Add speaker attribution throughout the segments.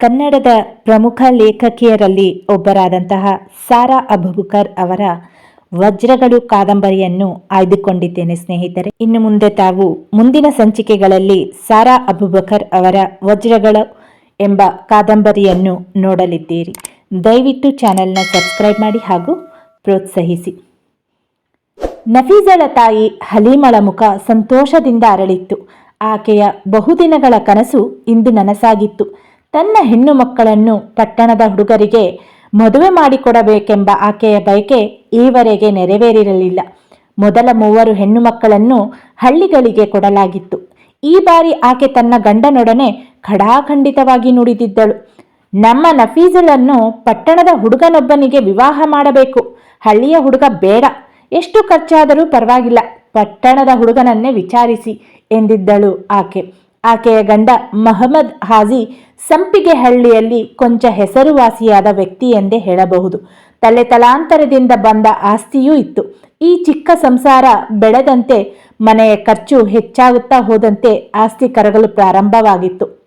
Speaker 1: ಕನ್ನಡದ ಪ್ರಮುಖ ಲೇಖಕಿಯರಲ್ಲಿ ಒಬ್ಬರಾದಂತಹ ಸಾರಾ ಅಬುಬಕರ್ ಅವರ ವಜ್ರಗಳು ಕಾದಂಬರಿಯನ್ನು ಆಯ್ದುಕೊಂಡಿದ್ದೇನೆ ಸ್ನೇಹಿತರೆ. ಇನ್ನು ಮುಂದೆ ತಾವು ಮುಂದಿನ ಸಂಚಿಕೆಗಳಲ್ಲಿ ಸಾರಾ ಅಬುಬಕರ್ ಅವರ ವಜ್ರಗಳು ಎಂಬ ಕಾದಂಬರಿಯನ್ನು ನೋಡಲಿದ್ದೀರಿ. ದಯವಿಟ್ಟು ಚಾನೆಲ್ನ ಸಬ್ಸ್ಕ್ರೈಬ್ ಮಾಡಿ ಹಾಗೂ ಪ್ರೋತ್ಸಾಹಿಸಿ. ನಫೀಜಳ ತಾಯಿ ಹಲೀಮಳ ಮುಖ ಸಂತೋಷದಿಂದ ಅರಳಿತ್ತು. ಆಕೆಯ ಬಹುದಿನಗಳ ಕನಸು ಇಂದು ನನಸಾಗಿತ್ತು. ತನ್ನ ಹೆಣ್ಣು ಮಕ್ಕಳನ್ನು ಪಟ್ಟಣದ ಹುಡುಗರಿಗೆ ಮದುವೆ ಮಾಡಿಕೊಡಬೇಕೆಂಬ ಆಕೆಯ ಬಯಕೆ ಈವರೆಗೆ ನೆರವೇರಿರಲಿಲ್ಲ. ಮೊದಲ ಮೂವರು ಹೆಣ್ಣು ಮಕ್ಕಳನ್ನು ಹಳ್ಳಿಗಳಿಗೆ ಕೊಡಲಾಗಿತ್ತು. ಈ ಬಾರಿ ಆಕೆ ತನ್ನ ಗಂಡನೊಡನೆ ಖಡಾಖಂಡಿತವಾಗಿ ನುಡಿದಿದ್ದಳು. ನಮ್ಮ ನಫೀಜಲನ್ನು ಪಟ್ಟಣದ ಹುಡುಗನೊಬ್ಬನಿಗೆ ವಿವಾಹ ಮಾಡಬೇಕು. ಹಳ್ಳಿಯ ಹುಡುಗ ಬೇಡ. ಎಷ್ಟು ಖರ್ಚಾದರೂ ಪರವಾಗಿಲ್ಲ. ಪಟ್ಟಣದ ಹುಡುಗನನ್ನೇ ವಿಚಾರಿಸಿ ಎಂದಿದ್ದಳು ಆಕೆ. ಆಕೆಯ ಗಂಡ ಮಹಮ್ಮದ್ ಹಾಜಿ ಸಂಪಿಗೆ ಹಳ್ಳಿಯಲ್ಲಿ ಕೊಂಚ ಹೆಸರುವಾಸಿಯಾದ ವ್ಯಕ್ತಿ ಎಂದೇ ಹೇಳಬಹುದು. ತಲೆ ತಲಾಂತರದಿಂದ ಬಂದ ಆಸ್ತಿಯೂ ಇತ್ತು. ಈ ಚಿಕ್ಕ ಸಂಸಾರ ಬೆಳೆದಂತೆ ಮನೆಯ ಖರ್ಚು ಹೆಚ್ಚಾಗುತ್ತಾ ಹೋದಂತೆ ಆಸ್ತಿ ಕರಗಲು ಪ್ರಾರಂಭವಾಗಿತ್ತು.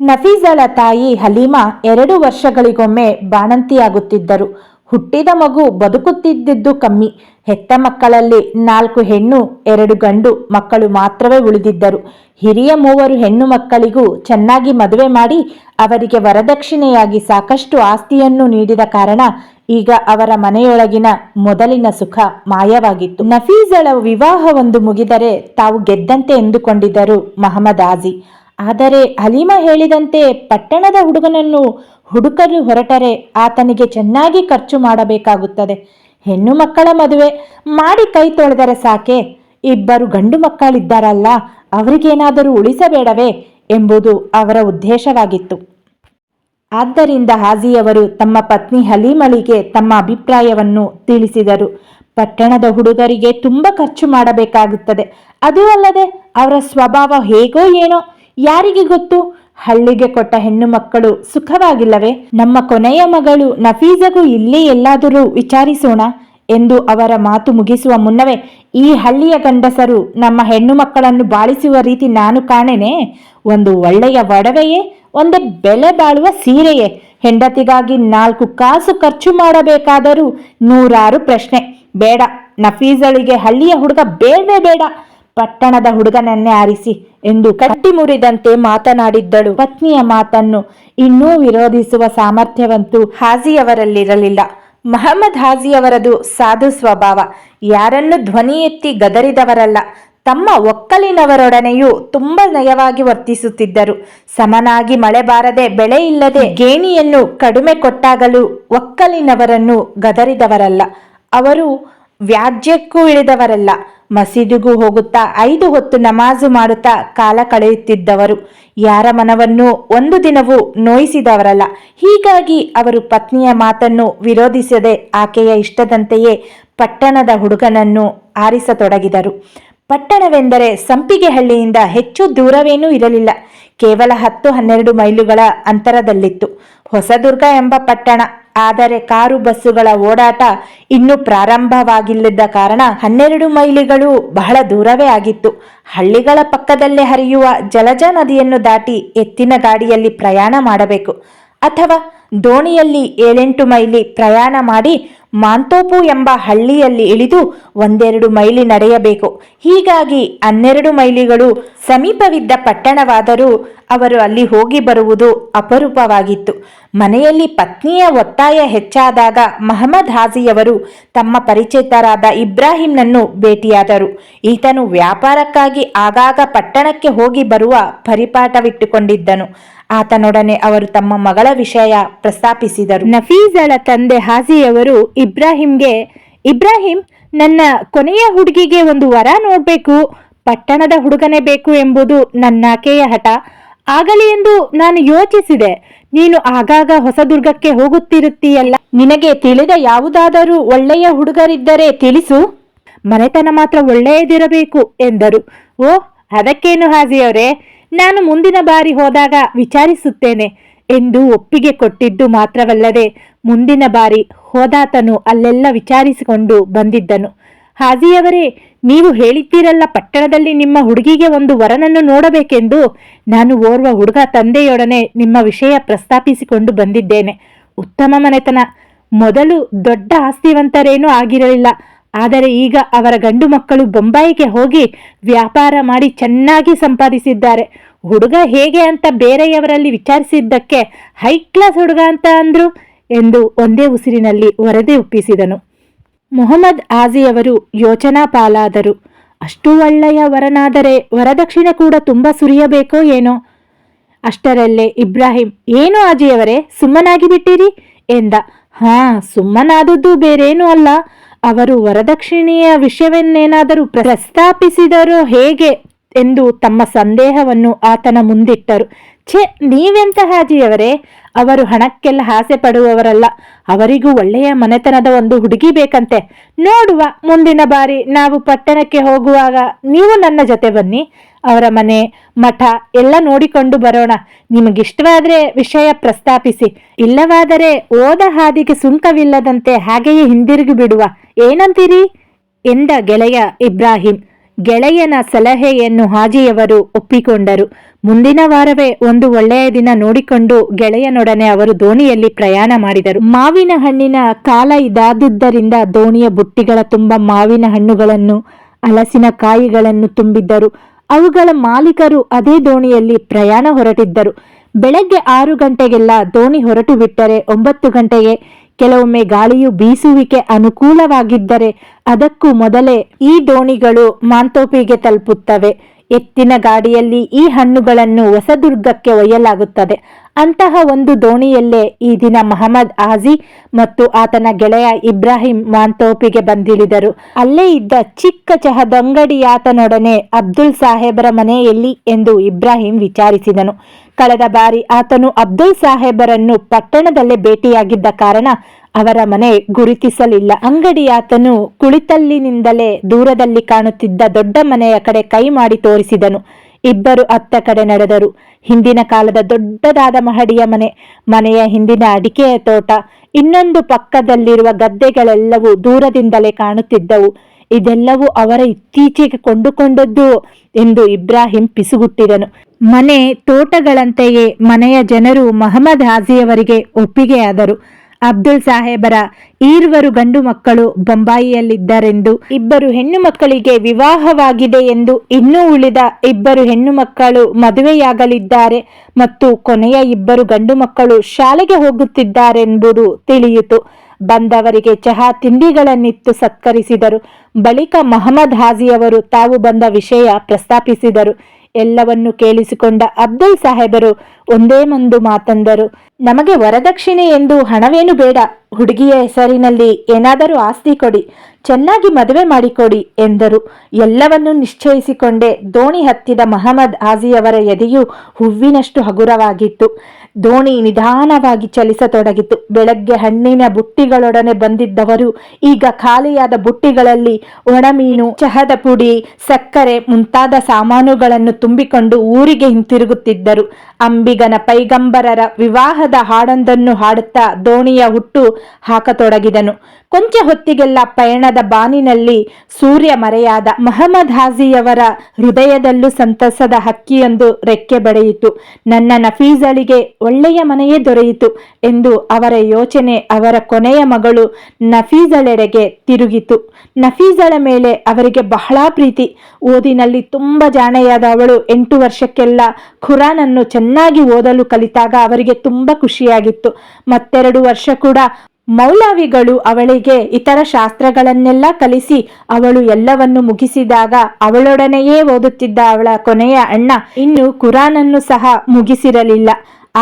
Speaker 1: ನಫೀಸಳ ತಾಯಿ ಹಲೀಮಾ ಎರಡು ವರ್ಷಗಳಿಗೊಮ್ಮೆ ಬಾಣಂತಿಯಾಗುತ್ತಿದ್ದರು. ಹುಟ್ಟಿದ ಮಗು ಬದುಕುತ್ತಿದ್ದುದು ಕಮ್ಮಿ. ಹೆತ್ತ ಮಕ್ಕಳಲ್ಲಿ ನಾಲ್ಕು ಹೆಣ್ಣು, ಎರಡು ಗಂಡು, ಮಕ್ಕಳು ಮಾತ್ರವೇ ಉಳಿದಿದ್ದರು. ಹಿರಿಯ ಮೂವರು ಹೆಣ್ಣು ಮಕ್ಕಳಿಗೂ ಚೆನ್ನಾಗಿ ಮದುವೆ ಮಾಡಿ ಅವರಿಗೆ ವರದಕ್ಷಿಣೆಯಾಗಿ ಸಾಕಷ್ಟು ಆಸ್ತಿಯನ್ನು ನೀಡಿದ ಕಾರಣ ಈಗ ಅವರ ಮನೆಯೊಳಗಿನ ಮೊದಲಿನ ಸುಖ ಮಾಯವಾಗಿತ್ತು. ನಫೀಸಳ ವಿವಾಹವೊಂದು ಮುಗಿದರೆ ತಾವು ಗೆದ್ದಂತೆ ಎಂದುಕೊಂಡಿದ್ದರು ಮಹಮ್ಮದ್ ಆಜಿ. ಆದರೆ ಹಲೀಮಾ ಹೇಳಿದಂತೆ ಪಟ್ಟಣದ ಹುಡುಗನನ್ನು ಹುಡುಕಲು ಹೊರಟರೆ ಆತನಿಗೆ ಚೆನ್ನಾಗಿ ಖರ್ಚು ಮಾಡಬೇಕಾಗುತ್ತದೆ. ಹೆಣ್ಣು ಮಕ್ಕಳ ಮದುವೆ ಮಾಡಿ ಕೈ ತೊಳೆದರೆ ಸಾಕೆ? ಇಬ್ಬರು ಗಂಡು ಮಕ್ಕಳಿದ್ದಾರಲ್ಲ, ಅವರಿಗೇನಾದರೂ ಉಳಿಸಬೇಡವೇ ಎಂಬುದು ಅವರ ಉದ್ದೇಶವಾಗಿತ್ತು. ಆದ್ದರಿಂದ ಹಾಜಿಯವರು ತಮ್ಮ ಪತ್ನಿ ಹಲೀಮಳಿಗೆ ತಮ್ಮ ಅಭಿಪ್ರಾಯವನ್ನು ತಿಳಿಸಿದರು. ಪಟ್ಟಣದ ಹುಡುಗರಿಗೆ ತುಂಬ ಖರ್ಚು ಮಾಡಬೇಕಾಗುತ್ತದೆ. ಅದೂ ಅಲ್ಲದೆ ಅವರ ಸ್ವಭಾವ ಹೇಗೋ ಏನೋ ಯಾರಿಗೆ ಗೊತ್ತು? ಹಳ್ಳಿಗೆ ಕೊಟ್ಟ ಹೆಣ್ಣು ಮಕ್ಕಳು ಸುಖವಾಗಿಲ್ಲವೇ? ನಮ್ಮ ಕೊನೆಯ ಮಗಳು ನಫೀಸಗೂ ಇಲ್ಲೇ ಎಲ್ಲಾದರೂ ವಿಚಾರಿಸೋಣ ಎಂದು ಅವರ ಮಾತು ಮುಗಿಸುವ ಮುನ್ನವೇ ಈ ಹಳ್ಳಿಯ ಗಂಡಸರು ನಮ್ಮ ಹೆಣ್ಣು ಮಕ್ಕಳನ್ನು ಬಾಳಿಸುವ ರೀತಿ ನಾನು ಕಾಣೆನೆ. ಒಂದು ಒಳ್ಳೆಯ ಒಡವೆಯೇ? ಒಂದು ಬೆಲೆ ಬಾಳುವ ಸೀರೆಯೇ? ಹೆಂಡತಿಗಾಗಿ ನಾಲ್ಕು ಕಾಸು ಖರ್ಚು ಮಾಡಬೇಕಾದರೂ ನೂರಾರು ಪ್ರಶ್ನೆ. ಬೇಡ, ನಫೀಸಳಿಗೆ ಹಳ್ಳಿಯ ಹುಡುಗ ಬೇಡವೇ ಬೇಡ. ಪಟ್ಟಣದ ಹುಡುಗನನ್ನೇ ಆರಿಸಿ. ಎಂದು ಕಟ್ಟಿ ಮುರಿದಂತೆ ಮಾತನಾಡಿದ್ದಳು. ಪತ್ನಿಯ ಮಾತನ್ನು ಇನ್ನೂ ವಿರೋಧಿಸುವ ಸಾಮರ್ಥ್ಯವಂತೂ ಹಾಜಿಯವರಲ್ಲಿರಲಿಲ್ಲ. ಮಹಮ್ಮದ್ ಹಾಜಿಯವರದು ಸಾಧು ಸ್ವಭಾವ. ಯಾರನ್ನು ಧ್ವನಿ ಎತ್ತಿ ಗದರಿದವರಲ್ಲ, ತಮ್ಮ ಒಕ್ಕಲಿನವರೊಡನೆಯೂ ತುಂಬ ನಯವಾಗಿ ವರ್ತಿಸುತ್ತಿದ್ದರು. ಸಮನಾಗಿ ಮಳೆ ಬಾರದೆ ಬೆಳೆ ಇಲ್ಲದೆ ಗೇಣಿಯನ್ನು ಕಡಿಮೆ ಕೊಟ್ಟಾಗಲೂ ಒಕ್ಕಲಿನವರನ್ನು ಗದರಿದವರಲ್ಲ. ಅವರು ವ್ಯಾಜ್ಯಕ್ಕೂ ಇಳಿದವರಲ್ಲ. ಮಸೀದಿಗೂ ಹೋಗುತ್ತಾ ಐದು ಹೊತ್ತು ನಮಾಜು ಮಾಡುತ್ತಾ ಕಾಲ ಕಳೆಯುತ್ತಿದ್ದವರು. ಯಾರ ಮನವನ್ನು ಒಂದು ದಿನವೂ ನೋಯಿಸಿದವರಲ್ಲ. ಹೀಗಾಗಿ ಅವರು ಪತ್ನಿಯ ಮಾತನ್ನು ವಿರೋಧಿಸದೆ ಆಕೆಯ ಇಷ್ಟದಂತೆಯೇ ಪಟ್ಟಣದ ಹುಡುಗನನ್ನು ಆರಿಸತೊಡಗಿದರು. ಪಟ್ಟಣವೆಂದರೆ ಸಂಪಿಗೆ ಹಳ್ಳಿಯಿಂದ ಹೆಚ್ಚು ದೂರವೇನೂ ಇರಲಿಲ್ಲ. ಕೇವಲ ಹತ್ತು ಹನ್ನೆರಡು ಮೈಲುಗಳ ಅಂತರದಲ್ಲಿತ್ತು. ಹೊಸದುರ್ಗ ಎಂಬ ಪಟ್ಟಣ. ಆದರೆ ಕಾರು ಬಸ್ಸುಗಳ ಓಡಾಟ ಇನ್ನೂ ಪ್ರಾರಂಭವಾಗಿಲ್ಲದ ಕಾರಣ ಹನ್ನೆರಡು ಮೈಲಿಗಳು ಬಹಳ ದೂರವೇ ಆಗಿತ್ತು. ಹಳ್ಳಿಗಳ ಪಕ್ಕದಲ್ಲೇ ಹರಿಯುವ ಜಲಜ ನದಿಯನ್ನು ದಾಟಿ ಎತ್ತಿನ ಗಾಡಿಯಲ್ಲಿ ಪ್ರಯಾಣ ಮಾಡಬೇಕು. ಅಥವಾ ದೋಣಿಯಲ್ಲಿ ಏಳೆಂಟು ಮೈಲಿ ಪ್ರಯಾಣ ಮಾಡಿ ಮಾಂತೋಪು ಎಂಬ ಹಳ್ಳಿಯಲ್ಲಿ ಇಳಿದು ಒಂದೆರಡು ಮೈಲಿ ನಡೆಯಬೇಕು. ಹೀಗಾಗಿ ಹನ್ನೆರಡು ಮೈಲಿಗಳು ಸಮೀಪವಿದ್ದ ಪಟ್ಟಣವಾದರೂ ಅವರು ಅಲ್ಲಿ ಹೋಗಿ ಬರುವುದು ಅಪರೂಪವಾಗಿತ್ತು. ಮನೆಯಲ್ಲಿ ಪತ್ನಿಯ ಒತ್ತಾಯ ಹೆಚ್ಚಾದಾಗ ಮಹಮ್ಮದ್ ಹಾಜಿಯವರು ತಮ್ಮ ಪರಿಚಿತರಾದ ಇಬ್ರಾಹಿಂನನ್ನು ಭೇಟಿಯಾದರು. ಈತನು ವ್ಯಾಪಾರಕ್ಕಾಗಿ ಆಗಾಗ ಪಟ್ಟಣಕ್ಕೆ ಹೋಗಿ ಬರುವ ಪರಿಪಾಠವಿಟ್ಟುಕೊಂಡಿದ್ದನು. ಆತನೊಡನೆ ಅವರು ತಮ್ಮ ಮಗಳ ವಿಷಯ ಪ್ರಸ್ತಾಪಿಸಿದರು. ನಫೀಜಳ ತಂದೆ ಹಾಜಿಯವರು ಇಬ್ರಾಹಿಂಗೆ, ಇಬ್ರಾಹಿಂ, ನನ್ನ ಕೊನೆಯ ಹುಡುಗಿಗೆ ಒಂದು ವರ ನೋಡಬೇಕು, ಪಟ್ಟಣದ ಹುಡುಗನೇ ಬೇಕು ಎಂಬುದು ನನ್ನಾಕೆಯ ಹಠ. ಆಗಲಿ ಎಂದು ನಾನು ಯೋಚಿಸಿದೆ. ನೀನು ಆಗಾಗ ಹೊಸದುರ್ಗಕ್ಕೆ ಹೋಗುತ್ತಿರುತ್ತೀಯಲ್ಲ. ನಿನಗೆ ತಿಳಿದ ಯಾವುದಾದರೂ ಒಳ್ಳೆಯ ಹುಡುಗರಿದ್ದರೆ ತಿಳಿಸು. ಮನೆತನ ಮಾತ್ರ ಒಳ್ಳೆಯದಿರಬೇಕು, ಎಂದರು. ಓ, ಅದಕ್ಕೇನು ಹಾಜಿಯವರೇ? ನಾನು ಮುಂದಿನ ಬಾರಿ ಹೋದಾಗ ವಿಚಾರಿಸುತ್ತೇನೆ ಎಂದು ಒಪ್ಪಿಗೆ ಕೊಟ್ಟಿದ್ದು ಮಾತ್ರವಲ್ಲದೆ ಮುಂದಿನ ಬಾರಿ ಹೋದಾತನು ಅಲ್ಲೆಲ್ಲ ವಿಚಾರಿಸಿಕೊಂಡು ಬಂದಿದ್ದನು. ಹಾಜಿಯವರೇ, ನೀವು ಹೇಳಿದ್ದೀರಲ್ಲ, ಪಟ್ಟಣದಲ್ಲಿ ನಿಮ್ಮ ಹುಡುಗಿಗೆ ಒಂದು ವರನನ್ನು ನೋಡಬೇಕೆಂದು ನಾನು ಓರ್ವ ಹುಡುಗ ತಂದೆಯೊಡನೆ ನಿಮ್ಮ ವಿಷಯ ಪ್ರಸ್ತಾಪಿಸಿಕೊಂಡು ಬಂದಿದ್ದೇನೆ. ಉತ್ತಮ ಮನೆತನ. ಮೊದಲು ದೊಡ್ಡ ಆಸ್ತಿವಂತರೇನೂ ಆಗಿರಲಿಲ್ಲ. ಆದರೆ ಈಗ ಅವರ ಗಂಡು ಮಕ್ಕಳು ಬೊಂಬಾಯಿಗೆ ಹೋಗಿ ವ್ಯಾಪಾರ ಮಾಡಿ ಚೆನ್ನಾಗಿ ಸಂಪಾದಿಸಿದ್ದಾರೆ. ಹುಡುಗ ಹೇಗೆ ಅಂತ ಬೇರೆಯವರಲ್ಲಿ ವಿಚಾರಿಸಿದ್ದಕ್ಕೆ ಹೈ ಕ್ಲಾಸ್ ಹುಡುಗ ಅಂತ ಅಂದ್ರು ಎಂದು ಒಂದೇ ಉಸಿರಿನಲ್ಲಿ ವರದಿ ಒಪ್ಪಿಸಿದನು. ಮೊಹಮ್ಮದ್ ಆಜಿಯವರು ಯೋಚನಾ ಪಾಲಾದರು ಅಷ್ಟು ಒಳ್ಳೆಯ ವರನಾದರೆ ವರದಕ್ಷಿಣೆ ಕೂಡ ತುಂಬ ಸುರಿಯಬೇಕೋ ಏನೋ? ಅಷ್ಟರಲ್ಲೇ ಇಬ್ರಾಹಿಂ, ಏನು ಆಜಿಯವರೇ ಸುಮ್ಮನಾಗಿ ಬಿಟ್ಟಿರಿ ಎಂದ. ಹಾ, ಸುಮ್ಮನಾದದ್ದು ಬೇರೇನೂ ಅಲ್ಲ. ಅವರು ವರದಕ್ಷಿಣೆಯ ವಿಷಯವನ್ನೇನಾದರೂ ಪ್ರಸ್ತಾಪಿಸಿದರೋ ಹೇಗೆ ಎಂದು ತಮ್ಮ ಸಂದೇಹವನ್ನು ಆತನ ಮುಂದಿಟ್ಟರು. ಛೆ, ನೀವೆಂತ ಹಾಜಿಯವರೇ? ಅವರು ಹಣಕ್ಕೆಲ್ಲ ಆಸೆ ಪಡುವವರಲ್ಲ. ಅವರಿಗೂ ಒಳ್ಳೆಯ ಮನೆತನದ ಒಂದು ಹುಡುಗಿ ಬೇಕಂತೆ. ನೋಡುವ, ಮುಂದಿನ ಬಾರಿ ನಾವು ಪಟ್ಟಣಕ್ಕೆ ಹೋಗುವಾಗ ನೀವು ನನ್ನ ಜೊತೆ ಬನ್ನಿ. ಅವರ ಮನೆ, ಮಠ ಎಲ್ಲ ನೋಡಿಕೊಂಡು ಬರೋಣ. ನಿಮಗಿಷ್ಟವಾದ್ರೆ ವಿಷಯ ಪ್ರಸ್ತಾಪಿಸಿ. ಇಲ್ಲವಾದರೆ ಓದ ಹಾದಿಗೆ ಸುಂಕವಿಲ್ಲದಂತೆ ಹಾಗೆಯೇ ಹಿಂದಿರುಗಿ ಬಿಡುವ. ಏನಂತೀರಿ? ಎಂದ ಗೆಳೆಯ ಇಬ್ರಾಹಿಂ. ಗೆಳೆಯನ ಸಲಹೆಯನ್ನು ಹಾಜಿಯವರು ಒಪ್ಪಿಕೊಂಡರು. ಮುಂದಿನ ವಾರವೇ ಒಂದು ಒಳ್ಳೆಯ ದಿನ ನೋಡಿಕೊಂಡು ಗೆಳೆಯನೊಡನೆ ಅವರು ದೋಣಿಯಲ್ಲಿ ಪ್ರಯಾಣ ಮಾಡಿದರು. ಮಾವಿನ ಹಣ್ಣಿನ ಕಾಲ ಇದಾದುದರಿಂದ ದೋಣಿಯ ಬುಟ್ಟಿಗಳ ತುಂಬ ಮಾವಿನ ಹಣ್ಣುಗಳನ್ನು ಹಲಸಿನ ಕಾಯಿಗಳನ್ನು ತುಂಬಿದ್ದರು. ಅವುಗಳ ಮಾಲೀಕರು ಅದೇ ದೋಣಿಯಲ್ಲಿ ಪ್ರಯಾಣ ಹೊರಟಿದ್ದರು. ಬೆಳಗ್ಗೆ ಆರು ಗಂಟೆಗೆಲ್ಲ ದೋಣಿ ಹೊರಟು ಬಿಟ್ಟರೆ ಒಂಬತ್ತು ಗಂಟೆಗೆ ಕೆಲವೊಮ್ಮೆ ಗಾಳಿಯು ಬೀಸುವಿಕೆ ಅನುಕೂಲವಾಗಿದ್ದರೆ ಅದಕ್ಕೂ ಮೊದಲೇ ಈ ದೋಣಿಗಳು ಮಾಂತೋಪಿಗೆ ತಲುಪುತ್ತವೆ. ಎತ್ತಿನ ಗಾಡಿಯಲ್ಲಿ ಈ ಹಣ್ಣುಗಳನ್ನು ಹೊಸದುರ್ಗಕ್ಕೆ ಒಯ್ಯಲಾಗುತ್ತದೆ. ಅಂತಹ ಒಂದು ದೋಣಿಯಲ್ಲೇ ಈ ದಿನ ಮಹಮ್ಮದ್ ಆಜಿ ಮತ್ತು ಆತನ ಗೆಳೆಯ ಇಬ್ರಾಹಿಂ ಮಾಂತೋಪಿಗೆ ಬಂದಿಳಿದರು. ಅಲ್ಲೇ ಇದ್ದ ಚಿಕ್ಕ ಚಹದಂಗಡಿಯಾತನೊಡನೆ ಅಬ್ದುಲ್ ಸಾಹೇಬರ ಮನೆಯಲ್ಲಿ ಎಂದು ಇಬ್ರಾಹಿಂ ವಿಚಾರಿಸಿದನು. ಕಳೆದ ಬಾರಿ ಆತನು ಅಬ್ದುಲ್ ಸಾಹೇಬರನ್ನು ಪಟ್ಟಣದಲ್ಲೇ ಭೇಟಿಯಾಗಿದ್ದ ಕಾರಣ ಅವರ ಮನೆ ಗುರುತಿಸಲಿಲ್ಲ. ಅಂಗಡಿಯಾತನು ಕುಳಿತಲ್ಲಿನಿಂದಲೇ ದೂರದಲ್ಲಿ ಕಾಣುತ್ತಿದ್ದ ದೊಡ್ಡ ಮನೆಯ ಕಡೆ ಕೈ ಮಾಡಿ ತೋರಿಸಿದನು. ಇಬ್ಬರು ಅತ್ತ ಕಡೆ ನಡೆದರು. ಹಿಂದಿನ ಕಾಲದ ದೊಡ್ಡದಾದ ಮಹಡಿಯ ಮನೆ, ಮನೆಯ ಹಿಂದಿನ ಅಡಿಕೆಯ ತೋಟ, ಇನ್ನೊಂದು ಪಕ್ಕದಲ್ಲಿರುವ ಗದ್ದೆಗಳೆಲ್ಲವೂ ದೂರದಿಂದಲೇ ಕಾಣುತ್ತಿದ್ದವು. ಇದೆಲ್ಲವೂ ಅವರ ಇತ್ತೀಚೆಗೆ ಕೊಂಡುಕೊಂಡದ್ದು ಎಂದು ಇಬ್ರಾಹಿಂ ಪಿಸುಗುಟ್ಟಿದನು. ಮನೆ ತೋಟಗಳಂತೆಯೇ ಮನೆಯ ಜನರು ಮಹಮ್ಮದ್ ಹಾಜಿಯವರಿಗೆ ಒಪ್ಪಿಗೆಯಾದರು. ಅಬ್ದುಲ್ ಸಾಹೇಬರ ಈರ್ವರು ಗಂಡು ಮಕ್ಕಳು ಬೊಂಬಾಯಿಯಲ್ಲಿದ್ದರೆಂದು, ಇಬ್ಬರು ಹೆಣ್ಣು ಮಕ್ಕಳಿಗೆ ವಿವಾಹವಾಗಿದೆ ಎಂದು ಇನ್ನೂ ಉಳಿದ ಇಬ್ಬರು ಹೆಣ್ಣು ಮಕ್ಕಳು ಮದುವೆಯಾಗಲಿದ್ದಾರೆ ಮತ್ತು ಕೊನೆಯ ಇಬ್ಬರು ಗಂಡು ಮಕ್ಕಳು ಶಾಲೆಗೆ ಹೋಗುತ್ತಿದ್ದಾರೆಂಬುದು ತಿಳಿಯಿತು. ಬಂದವರಿಗೆ ಚಹಾ ತಿಂಡಿಗಳನ್ನಿತ್ತು ಸತ್ಕರಿಸಿದರು. ಬಳಿಕ ಮಹಮ್ಮದ್ ಹಾಜಿಯವರು ತಾವು ಬಂದ ವಿಷಯ ಪ್ರಸ್ತಾಪಿಸಿದರು. ಎಲ್ಲವನ್ನು ಕೇಳಿಸಿಕೊಂಡ ಅಬ್ದುಲ್ ಸಾಹೇಬರು ಒಂದೇ ಒಂದು ಮಾತಂದರು. ನಮಗೆ ವರದಕ್ಷಿಣೆ ಎಂದು ಹಣವೇನು ಬೇಡ. ಹುಡುಗಿಯ ಹೆಸರಿನಲ್ಲಿ ಏನಾದರೂ ಆಸ್ತಿ ಕೊಡಿ. ಚೆನ್ನಾಗಿ ಮದುವೆ ಮಾಡಿಕೊಡಿ ಎಂದರು. ಎಲ್ಲವನ್ನೂ ನಿಶ್ಚಯಿಸಿಕೊಂಡೇ ದೋಣಿ ಹತ್ತಿದ ಮಹಮ್ಮದ್ ಆಜಿಯವರ ಎದೆಯು ಹೂವಿನಷ್ಟು ಹಗುರವಾಗಿತ್ತು. ದೋಣಿ ನಿಧಾನವಾಗಿ ಚಲಿಸತೊಡಗಿತು. ಬೆಳಗ್ಗೆ ಹಣ್ಣಿನ ಬುಟ್ಟಿಗಳೊಡನೆ ಬಂದಿದ್ದವರು ಈಗ ಖಾಲಿಯಾದ ಬುಟ್ಟಿಗಳಲ್ಲಿ ಒಣಮೀನು, ಚಹದ ಪುಡಿ, ಸಕ್ಕರೆ ಮುಂತಾದ ಸಾಮಾನುಗಳನ್ನು ತುಂಬಿಕೊಂಡು ಊರಿಗೆ ಹಿಂತಿರುಗುತ್ತಿದ್ದರು. ಅಂಬಿಗನ ಪೈಗಂಬರರ ವಿವಾಹದ ಹಾಡೊಂದನ್ನು ಹಾಡುತ್ತಾ ದೋಣಿಯ ಹುಟ್ಟು ಹಾಕತೊಡಗಿದನು. ಕೊಂಚ ಹೊತ್ತಿಗೆಲ್ಲ ಪಯಣದ ಬಾನಿನಲ್ಲಿ ಸೂರ್ಯ ಮರೆಯಾದ ಮಹಮ್ಮದ್ ಹಾಜಿಯವರ ಹೃದಯದಲ್ಲೂ ಸಂತಸದ ಹಕ್ಕಿಯೊಂದು ರೆಕ್ಕೆ ಬಡೆಯಿತು ನನ್ನ ನಫೀಸಳಿಗೆ ಒಳ್ಳೆಯ ಮನೆಯೇ ದೊರೆಯಿತು ಎಂದು ಅವರ ಯೋಚನೆ ಅವರ ಕೊನೆಯ ಮಗಳು ನಫೀಸಳೆಡೆಗೆ ತಿರುಗಿತು. ನಫೀಸಳ ಮೇಲೆ ಅವರಿಗೆ ಬಹಳ ಪ್ರೀತಿ. ಓದಿನಲ್ಲಿ ತುಂಬ ಜಾಣೆಯಾದ ಅವಳು ಎಂಟು ವರ್ಷಕ್ಕೆಲ್ಲ ಖುರಾನನ್ನು ಚೆನ್ನಾಗಿ ಓದಲು ಕಲಿತಾಗ ಅವರಿಗೆ ತುಂಬ ಖುಷಿಯಾಗಿತ್ತು. ಮತ್ತೆರಡು ವರ್ಷ ಕೂಡ ಮೌಲಾವಿಗಳು ಅವಳಿಗೆ ಇತರ ಶಾಸ್ತ್ರಗಳನ್ನೆಲ್ಲ ಕಲಿಸಿ ಅವಳು ಎಲ್ಲವನ್ನು ಮುಗಿಸಿದಾಗ ಅವಳೊಡನೆಯೇ ಓದುತ್ತಿದ್ದ ಅವಳ ಕೊನೆಯ ಅಣ್ಣ ಇನ್ನು ಕುರಾನನ್ನು ಸಹ ಮುಗಿಸಿರಲಿಲ್ಲ.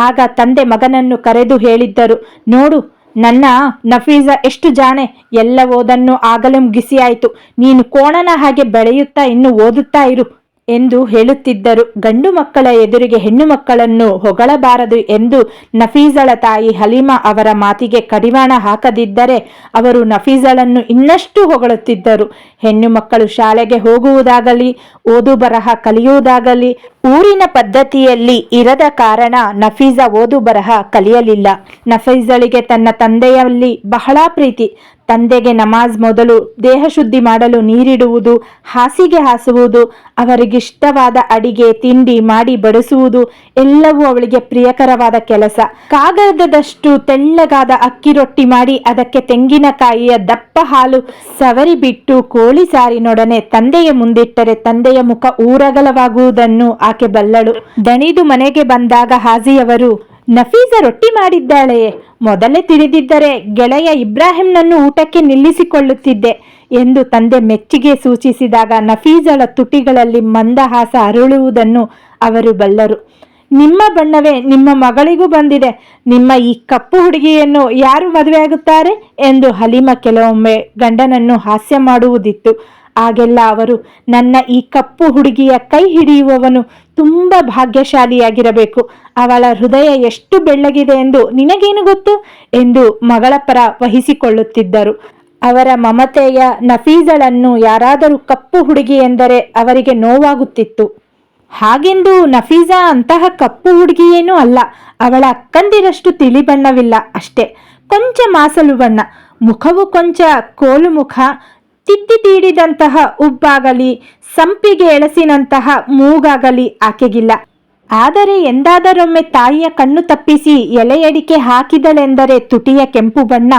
Speaker 1: ಆಗ ತಂದೆ ಮಗನನ್ನು ಕರೆದು ಹೇಳಿದ್ದರು, ನೋಡು, ನನ್ನ ನಫೀಸ ಎಷ್ಟು ಜಾಣೆ. ಎಲ್ಲ ಓದನ್ನು ಆಗಲೇ ಮುಗಿಸಿಯಾಯಿತು. ನೀನು ಕೋಣನ ಹಾಗೆ ಬೆಳೆಯುತ್ತಾ ಇನ್ನು ಓದುತ್ತಾ ಇರು ಎಂದು ಹೇಳುತ್ತಿದ್ದರು. ಗಂಡು ಮಕ್ಕಳ ಎದುರಿಗೆ ಹೆಣ್ಣು ಮಕ್ಕಳನ್ನು ಹೊಗಳಬಾರದು ಎಂದು ನಫೀಸಳ ತಾಯಿ ಹಲೀಮಾ ಅವರ ಮಾತಿಗೆ ಕಡಿವಾಣ ಹಾಕದಿದ್ದರೆ ಅವರು ನಫೀಸಳನ್ನು ಇನ್ನಷ್ಟು ಹೊಗಳುತ್ತಿದ್ದರು. ಹೆಣ್ಣು ಮಕ್ಕಳು ಶಾಲೆಗೆ ಹೋಗುವುದಾಗಲಿ, ಓದು ಬರಹ ಕಲಿಯುವುದಾಗಲಿ, ಊರಿನ ಪದ್ಧತಿಯಲ್ಲಿ ಇರದ ಕಾರಣ ನಫೀಜಾ ಓದು ಬರಹ ಕಲಿಯಲಿಲ್ಲ. ನಫೀಜಳಿಗೆ ತನ್ನ ತಂದೆಯಲ್ಲಿ ಬಹಳ ಪ್ರೀತಿ. ತಂದೆಗೆ ನಮಾಜ್ ಮೊದಲು ದೇಹ ಶುದ್ಧಿ ಮಾಡಲು ನೀರಿಡುವುದು, ಹಾಸಿಗೆ ಹಾಸುವುದು, ಅವರಿಗಿಷ್ಟವಾದ ಅಡಿಗೆ, ತಿಂಡಿ ಮಾಡಿ ಬಡಿಸುವುದು ಎಲ್ಲವೂ ಅವಳಿಗೆ ಪ್ರಿಯಕರವಾದ ಕೆಲಸ. ಕಾಗದದಷ್ಟು ತೆಳ್ಳಗಾದ ಅಕ್ಕಿ ರೊಟ್ಟಿ ಮಾಡಿ ಅದಕ್ಕೆ ತೆಂಗಿನಕಾಯಿಯ ದಪ್ಪ ಹಾಲು ಸವರಿ ಬಿಟ್ಟು ಸಾರಿನೊಡನೆ ತಂದೆಯ ಮುಂದಿಟ್ಟರೆ ತಂದೆಯ ಮುಖ ಊರಗಲವಾಗುವುದನ್ನು ಆಕೆ ಬಲ್ಲಳು. ದಣಿದು ಮನೆಗೆ ಬಂದಾಗ ಹಾಜಿಯವರು, ನಫೀಸ ರೊಟ್ಟಿ ಮಾಡಿದ್ದಾಳೆಯೇ? ಮೊದಲೇ ತಿಳಿದಿದ್ದರೆ ಗೆಳೆಯ ಇಬ್ರಾಹಿಂನನ್ನು ಊಟಕ್ಕೆ ನಿಲ್ಲಿಸಿಕೊಳ್ಳುತ್ತಿದ್ದೆ ಎಂದು ತಂದೆ ಮೆಚ್ಚುಗೆ ಸೂಚಿಸಿದಾಗ ನಫೀಸಳ ತುಟಿಗಳಲ್ಲಿ ಮಂದಹಾಸ ಅರಳುವುದನ್ನು ಅವರು ಬಲ್ಲರು. ನಿಮ್ಮ ಬಣ್ಣವೇ ನಿಮ್ಮ ಮಗಳಿಗೂ ಬಂದಿದೆ. ನಿಮ್ಮ ಈ ಕಪ್ಪು ಹುಡುಗಿಯನ್ನು ಯಾರು ಮದುವೆಯಾಗುತ್ತಾರೆ ಎಂದು ಹಲೀಮ ಕೆಲವೊಮ್ಮೆ ಗಂಡನನ್ನು ಹಾಸ್ಯ ಮಾಡುವುದಿತ್ತು. ಆಗೆಲ್ಲ ಅವರು ನನ್ನ ಈ ಕಪ್ಪು ಹುಡುಗಿಯ ಕೈ ಹಿಡಿಯುವವನು ತುಂಬ ಭಾಗ್ಯಶಾಲಿಯಾಗಿರಬೇಕು. ಅವಳ ಹೃದಯ ಎಷ್ಟು ಬೆಳ್ಳಗಿದೆ ಎಂದು ನಿನಗೇನು ಗೊತ್ತು ಎಂದು ಮಗಳ ಪರ ವಹಿಸಿಕೊಳ್ಳುತ್ತಿದ್ದರು. ಅವರ ಮಮತೆಯ ನಫೀಜಳನ್ನು ಯಾರಾದರೂ ಕಪ್ಪು ಹುಡುಗಿ ಎಂದರೆ ಅವರಿಗೆ ನೋವಾಗುತ್ತಿತ್ತು. ಹಾಗೆಂದು ನಫೀಸಾ ಅಂತಹ ಕಪ್ಪು ಹುಡುಗಿಯೇನೂ ಅಲ್ಲ. ಅವಳ ಅಕ್ಕಂದಿರಷ್ಟು ತಿಳಿ ಬಣ್ಣವಿಲ್ಲ ಅಷ್ಟೇ. ಕೊಂಚ ಮಾಸಲು ಬಣ್ಣ. ಮುಖವು ಕೊಂಚ ಕೋಲು ಮುಖ. ತಿದ್ದಿ ತೀಡಿದಂತಹ ಉಬ್ಬಾಗಲಿ, ಸಂಪಿಗೆ ಎಳಸಿನಂತಹ ಮೂಗಾಗಲಿ ಆಕೆಗಿಲ್ಲ. ಆದರೆ ಎಂದಾದರೊಮ್ಮೆ ತಾಯಿಯ ಕಣ್ಣು ತಪ್ಪಿಸಿ ಎಲೆಯಡಿಕೆ ಹಾಕಿದಳೆಂದರೆ ತುಟಿಯ ಕೆಂಪು ಬಣ್ಣ,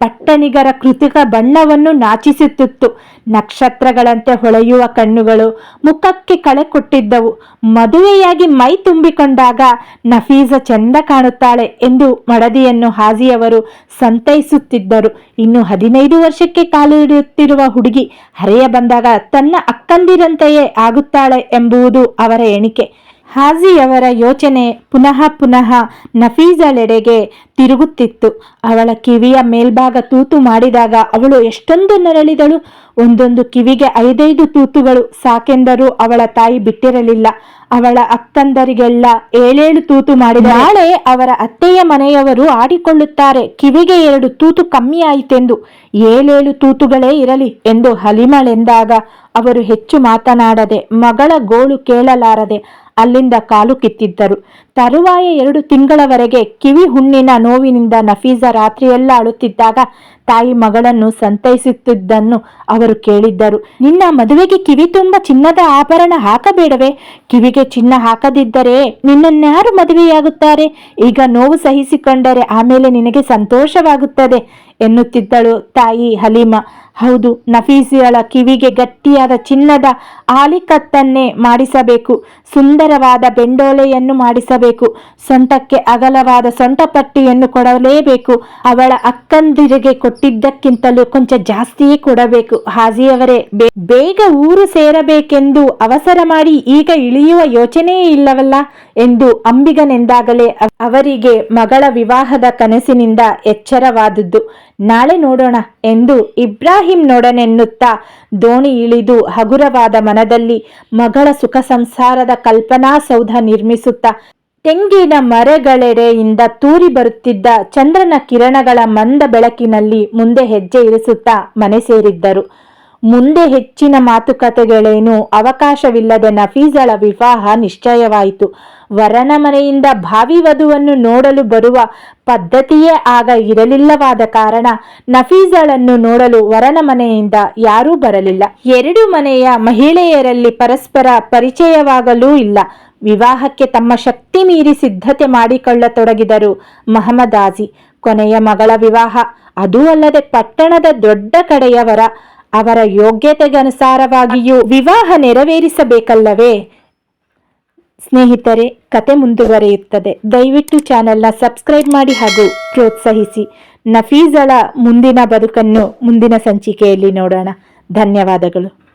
Speaker 1: ಪಟ್ಟಣಿಗರ ಕೃತಿಕ ಬಣ್ಣವನ್ನು ನಾಚಿಸುತ್ತಿತ್ತು. ನಕ್ಷತ್ರಗಳಂತೆ ಹೊಳೆಯುವ ಕಣ್ಣುಗಳು ಮುಖಕ್ಕೆ ಕಳೆ ಕೊಟ್ಟಿದ್ದವು. ಮದುವೆಯಾಗಿ ಮೈ ತುಂಬಿಕೊಂಡಾಗ ನಫೀಸ ಚೆಂದ ಕಾಣುತ್ತಾಳೆ ಎಂದು ಮಡದಿಯನ್ನು ಹಾಜಿಯವರು ಸಂತೈಸುತ್ತಿದ್ದರು. ಇನ್ನು ಹದಿನೈದು ವರ್ಷಕ್ಕೆ ಕಾಲಿಡುತ್ತಿರುವ ಹುಡುಗಿ ಹರೆಯ ಬಂದಾಗ ತನ್ನ ಅಕ್ಕಂದಿರಂತೆಯೇ ಆಗುತ್ತಾಳೆ ಎಂಬುದು ಅವರ ಎಣಿಕೆ. ಹಾಜಿಯವರ ಯೋಚನೆ ಪುನಃ ಪುನಃ ನಫೀಜಳೆಡೆಗೆ ತಿರುಗುತ್ತಿತ್ತು. ಅವಳ ಕಿವಿಯ ಮೇಲ್ಭಾಗ ತೂತು ಮಾಡಿದಾಗ ಅವಳು ಎಷ್ಟೊಂದು ನರಳಿದಳು ಒಂದೊಂದು ಕಿವಿಗೆ ಐದೈದು ತೂತುಗಳು. ಸಾಕೆಂದರೂ ಅವಳ ತಾಯಿ ಬಿಟ್ಟಿರಲಿಲ್ಲ. ಅವಳ ಅಕ್ಕಂದರಿಗೆಲ್ಲ ಏಳೇಳು ತೂತು ಮಾಡಿದ ನಾಳೆ ಅವರ ಅತ್ತೆಯ ಮನೆಯವರು ಆಡಿಕೊಳ್ಳುತ್ತಾರೆ. ಕಿವಿಗೆ ಎರಡು ತೂತು ಕಮ್ಮಿ ಆಯಿತೆಂದು ಏಳೇಳು ತೂತುಗಳೇ ಇರಲಿ ಎಂದು ಹಲಿಮಳೆಂದಾಗ ಅವರು ಹೆಚ್ಚು ಮಾತನಾಡದೆ ಮಗಳ ಗೋಳು ಕೇಳಲಾರದೆ ಅಲ್ಲಿಂದ ಕಾಲು ಕಿತ್ತಿದ್ದರು. ತರುವಾಯ ಎರಡು ತಿಂಗಳವರೆಗೆ ಕಿವಿ ಹುಣ್ಣಿನ ನೋವಿನಿಂದ ನಫೀಸ ರಾತ್ರಿಯೆಲ್ಲ ಅಳುತ್ತಿದ್ದಾಗ ತಾಯಿ ಮಗಳನ್ನು ಸಂತೈಸುತ್ತಿದ್ದನ್ನು ಅವರು ಕೇಳಿದ್ದರು. ನಿನ್ನ ಮದುವೆಗೆ ಕಿವಿ ತುಂಬ ಚಿನ್ನದ ಆಭರಣ ಹಾಕಬೇಡವೇ? ಕಿವಿಗೆ ಚಿನ್ನ ಹಾಕದಿದ್ದರೆ ನಿನ್ನನ್ಯಾರು ಮದುವೆಯಾಗುತ್ತಾರೆ? ಈಗ ನೋವು ಸಹಿಸಿಕೊಂಡರೆ ಆಮೇಲೆ ನಿನಗೆ ಸಂತೋಷವಾಗುತ್ತದೆ ಎನ್ನುತ್ತಿದ್ದಳು ತಾಯಿ ಹಲೀಮ. ಹೌದು, ನಫೀಸಿಯಳ ಕಿವಿಗೆ ಗಟ್ಟಿಯಾದ ಚಿನ್ನದ ಆಲಿಕತ್ತನ್ನೇ ಮಾಡಿಸಬೇಕು. ಸುಂದರವಾದ ಬೆಂಡೋಲೆಯನ್ನು ಮಾಡಿಸಬೇಕು. ಸೊಂಟಕ್ಕೆ ಅಗಲವಾದ ಸೊಂಟಪಟ್ಟಿಯನ್ನು ಕೊಡಲೇಬೇಕು. ಅವಳ ಅಕ್ಕಂದಿರಿಗೆ ಕೊಟ್ಟಿದ್ದಕ್ಕಿಂತಲೂ ಕೊಂಚ ಜಾಸ್ತಿಯೇ ಕೊಡಬೇಕು. ಹಾಜಿಯವರೇ ಬೇಗ ಊರು ಸೇರಬೇಕೆಂದು ಅವಸರ ಮಾಡಿ ಈಗ ಇಳಿಯುವ ಯೋಚನೆಯೇ ಇಲ್ಲವಲ್ಲ ಎಂದು ಅಂಬಿಗನೆಂದಾಗಲೇ ಅವರಿಗೆ ಮಗಳ ವಿವಾಹದ ಕನಸಿನಿಂದ ಎಚ್ಚರವಾದದ್ದು. ನಾಳೆ ನೋಡೋಣ ಎಂದು ಇಬ್ರಾಹಿಂ ನೋಡನೆನ್ನುತ್ತಾ ದೋಣಿ ಇಳಿದು ಹಗುರವಾದ ಮನದಲ್ಲಿ ಮಗಳ ಸುಖ ಸಂಸಾರದ ಕಲ್ಪನಾ ಸೌಧ ನಿರ್ಮಿಸುತ್ತಾ ತೆಂಗಿನ ಮರಗಳೆಡೆಯಿಂದ ತೂರಿ ಬರುತ್ತಿದ್ದ ಚಂದ್ರನ ಕಿರಣಗಳ ಮಂದ ಬೆಳಕಿನಲ್ಲಿ ಮುಂದೆ ಹೆಜ್ಜೆ ಇರಿಸುತ್ತಾ ಮನೆ ಸೇರಿದ್ದರು. ಮುಂದೆ ಹೆಚ್ಚಿನ ಮಾತುಕತೆಗಳೇನು ಅವಕಾಶವಿಲ್ಲದೆ ನಫೀಸಳ ವಿವಾಹ ನಿಶ್ಚಯವಾಯಿತು. ವರನ ಮನೆಯಿಂದ ಭಾವಿ ವಧುವನ್ನು ನೋಡಲು ಬರುವ ಪದ್ಧತಿಯೇ ಆಗ ಇರಲಿಲ್ಲವಾದ ಕಾರಣ ನಫೀಸಳನ್ನು ನೋಡಲು ವರನ ಮನೆಯಿಂದ ಯಾರೂ ಬರಲಿಲ್ಲ. ಎರಡು ಮನೆಯ ಮಹಿಳೆಯರಲ್ಲಿ ಪರಸ್ಪರ ಪರಿಚಯವಾಗಲೂ ಇಲ್ಲ. ವಿವಾಹಕ್ಕೆ ತಮ್ಮ ಶಕ್ತಿ ಮೀರಿ ಸಿದ್ಧತೆ ಮಾಡಿಕೊಳ್ಳತೊಡಗಿದರು ಮಹಮದಾಜಿ ಕೊನೆಯ ಮಗಳ ವಿವಾಹ ಅದೂ ಅಲ್ಲದೆ ಪಟ್ಟಣದ ದೊಡ್ಡ ಕಡೆಯವರ, ಅವರ ಯೋಗ್ಯತೆಗನುಸಾರವಾಗಿಯೂ ವಿವಾಹ ನೆರವೇರಿಸಬೇಕಲ್ಲವೇ? ಸ್ನೇಹಿತರೆ, ಕತೆ ಮುಂದುವರಿಯುತ್ತದೆ. ದಯವಿಟ್ಟು ಚಾನೆಲ್ನ ಸಬ್ಸ್ಕ್ರೈಬ್ ಮಾಡಿ ಹಾಗೂ ಪ್ರೋತ್ಸಾಹಿಸಿ. ನಫೀಸಳ ಮುಂದಿನ ಬದುಕನ್ನು ಮುಂದಿನ ಸಂಚಿಕೆಯಲ್ಲಿ ನೋಡೋಣ. ಧನ್ಯವಾದಗಳು.